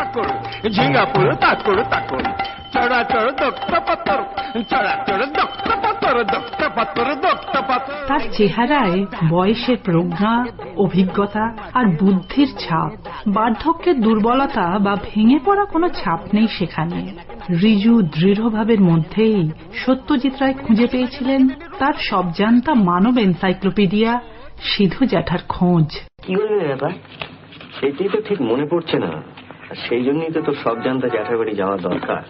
তাকুর ঝিঙ্গাপুর তাকুর তাকুর চড়াচড় দক্ষ পাথর চড়াচড় দক্ষ পাথর দক্ষ পাথর দক্ষ পাথর তার চেহারায় বয়সের প্রজ্ঞা অভিজ্ঞতা আর বুদ্ধির ছাপ বার্ধক্যের দুর্বলতা বা ভেঙে পড়া কোনো ছাপ নেই সেখানে। ঋজু দৃঢ়ভাবের মধ্যেই সত্যজিৎ রায় খুঁজে পেয়েছিলেন তার সবজান্তা মানব এনসাইক্লোপিডিয়া সিধু জ্যাঠার খোঁজ। কি ব্যাপার সেটাই তো ঠিক মনে পড়ছে না। সেই জন্যই তো তোর সব জানতা জ্যাঠার বাড়ি যাওয়া দরকার।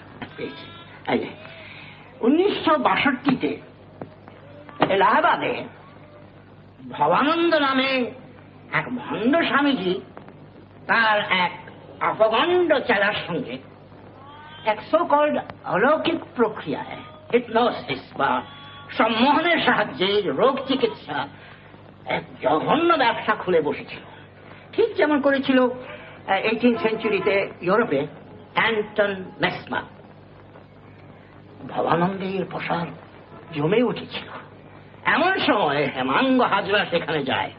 উনিশশো বাষট্টিতে এলাহাবাদে ভবানন্দ নামে এক ভণ্ড স্বামীজি তার এক অপগণ্ড চেলার সঙ্গে এক সোকল্ড অলৌকিক প্রক্রিয়ায় হিপনোসিস বা সম্মোহনের সাহায্যে রোগ চিকিৎসা এক জঘন্য ব্যবসা খুলে বসেছিল। ঠিক যেমন করেছিল এইটিন সেঞ্চুরিতে ইউরোপে অ্যান্টন মেসমার ভবানন্দের প্রসার জমে উঠেছিল। এমন সময় হেমাঙ্গ হাজরা সেখানে যায়।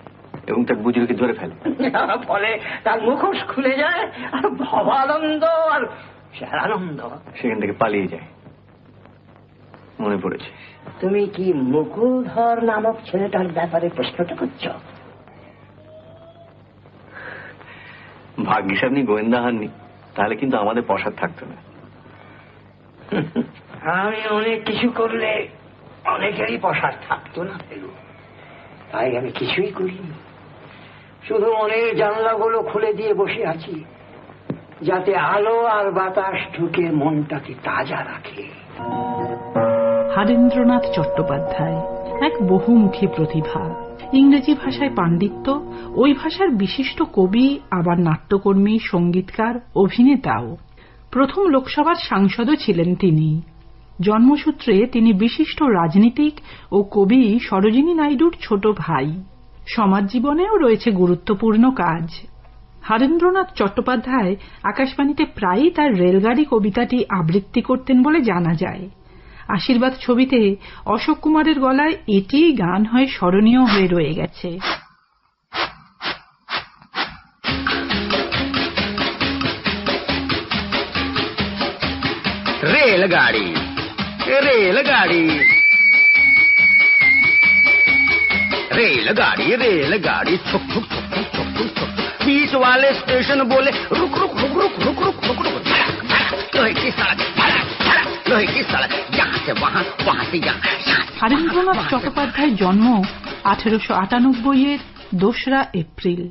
এবং তার বুজুর্গকে ধরে ফেলে। ফলে তার মুখোশ খুলে যায় আর ভবানন্দ আর শেরানন্দ সেখান থেকে পালিয়ে যায়। মনে পড়েছে। তুমি কি মুকুলধর নামক ছেলেটার ব্যাপারে প্রশ্নটা করছ? ভাগ্যিস আপনি গোয়েন্দা হননি, তাহলে কিন্তু আমাদের পশার থাকতো না। আমি অনেক কিছু করলে অনেকেরই পশার থাকতো না তাই আমি কিছুই করিনি। শুধু মনের জানলাগুলো খুলে দিয়ে বসে আছি, যাতে আলো আর বাতাস ঢুকে মনটাকে তাজা রাখে। হারেন্দ্রনাথ চট্টোপাধ্যায়, এক বহুমুখী প্রতিভা। ইংরেজি ভাষায় পাণ্ডিত্য, ওই ভাষার বিশিষ্ট কবি, আবার নাট্যকর্মী, সঙ্গীতকার, অভিনেতাও। প্রথম লোকসভার সাংসদও ছিলেন তিনি। জন্মসূত্রে তিনি বিশিষ্ট রাজনীতিক ও কবি সরোজিনী নাইডুর ছোট ভাই। সমাজ জীবনেও রয়েছে গুরুত্বপূর্ণ কাজ। হারেন্দ্রনাথ চট্টোপাধ্যায় আকাশবাণীতে প্রায়ই তার রেলগাড়ি কবিতাটি আবৃত্তি করতেন বলে জানা যায়। আশীর্বাদ ছবিতে অশোক কুমারের গলায় এটিই গান হয়ে স্মরণীয় হয়ে রয়ে গেছে रेलगाड़ी रेलगाड़ी रेलगाड़ी रेलगाड़ी छुक छुक छुक छुक छुक छुक छुक बीच वाले स्टेशन बोले रुक रुक रुक रुक रुक रुक रुक रुक धड़क धड़क लोहे की सड़क হারেন্দ্রনাথ চট্টোপাধ্যায়ের জন্ম আঠেরোশো আটানব্বই এর দোসরা এপ্রিল।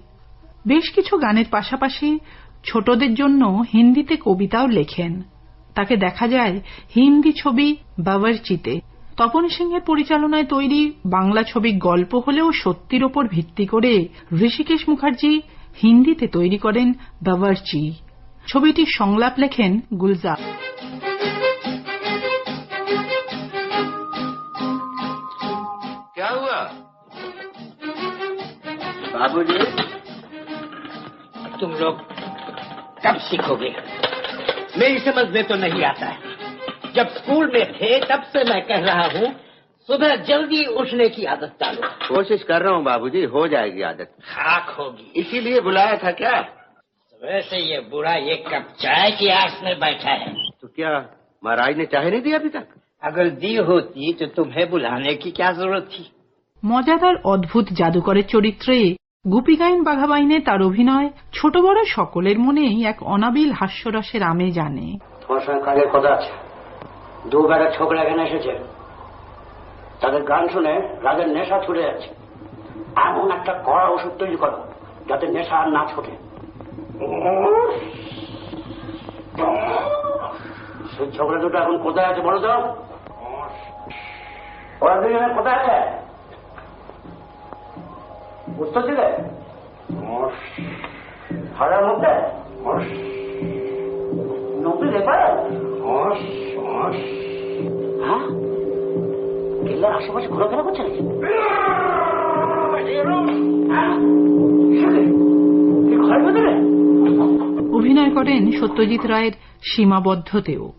বেশ কিছু গানের পাশাপাশি ছোটদের জন্য হিন্দিতে কবিতাও লেখেন। তাকে দেখা যায় হিন্দি ছবি বাবরচিতে। তপন সিংহের পরিচালনায় তৈরি বাংলা ছবি গল্প হলেও সত্যির ওপর ভিত্তি করে ঋষিকেশ মুখার্জি হিন্দিতে তৈরি করেন বাবরচি। ছবিটির সংলাপ লেখেন গুলজার। क्या हुआ? बाबूजी तुम लोग कब सीखोगे? मेरी समझ में तो नहीं आता है। जब स्कूल में थे तब से मैं कह रहा हूँ सुबह जल्दी उठने की आदत डालो। कोशिश कर रहा हूँ बाबूजी हो जाएगी आदत। खाक होगी। इसीलिए बुलाया था क्या? वैसे ये बुरा एक कप चाय की आस में बैठा है। तो क्या महाराज ने चाय नहीं दिया अभी तक? अगर दी होती तो तुम्हें बुलाने की क्या जरूरत थी মজাদার অদ্ভুত জাদুকরের চরিত্রে গুপিগাইন বাঘাবাইনে তার অভিনয় ছোট বড় সকলের মনেই এক অনাবিল হাস্যরসের আমেজ আনে তোমার সঙ্গে কাজের কথা আছে দু বেড়া ছোকরা এখানে এসেছে তাদের গান শুনে রাজের নেশা ছুটে যাচ্ছে এমন একটা কড়া ওষুধ তৈরি করো যাতে নেশা আর না ছোটে সেই ছোকরা দুটো এখন কোথায় আছে বলো তো ওরা দুজনে কোথায়? আছে উত্তর দিলে? হাড়ার মধ্যে? নব্বই রেপার হ্যাঁ? কেল্লার আশেপাশে ঘোরাফেরা করছে নাকি? হ্যাঁ? অভিনয় করেন সত্যজিৎ রায়ের সীমাবদ্ধতেও।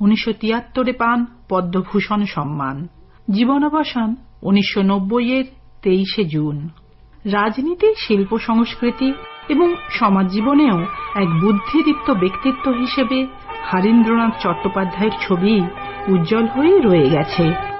উনিশশো তিয়াত্তরে পান পদ্মভূষণ সম্মান। জীবনাবসান উনিশশো নব্বই এর তেইশে জুন। রাজনীতি, শিল্প সংস্কৃতি এবং সমাজ জীবনেও এক বুদ্ধিদীপ্ত ব্যক্তিত্ব হিসেবে হরীন্দ্রনাথ চট্টোপাধ্যায়ের ছবি উজ্জ্বল হয়েই রয়ে গেছে।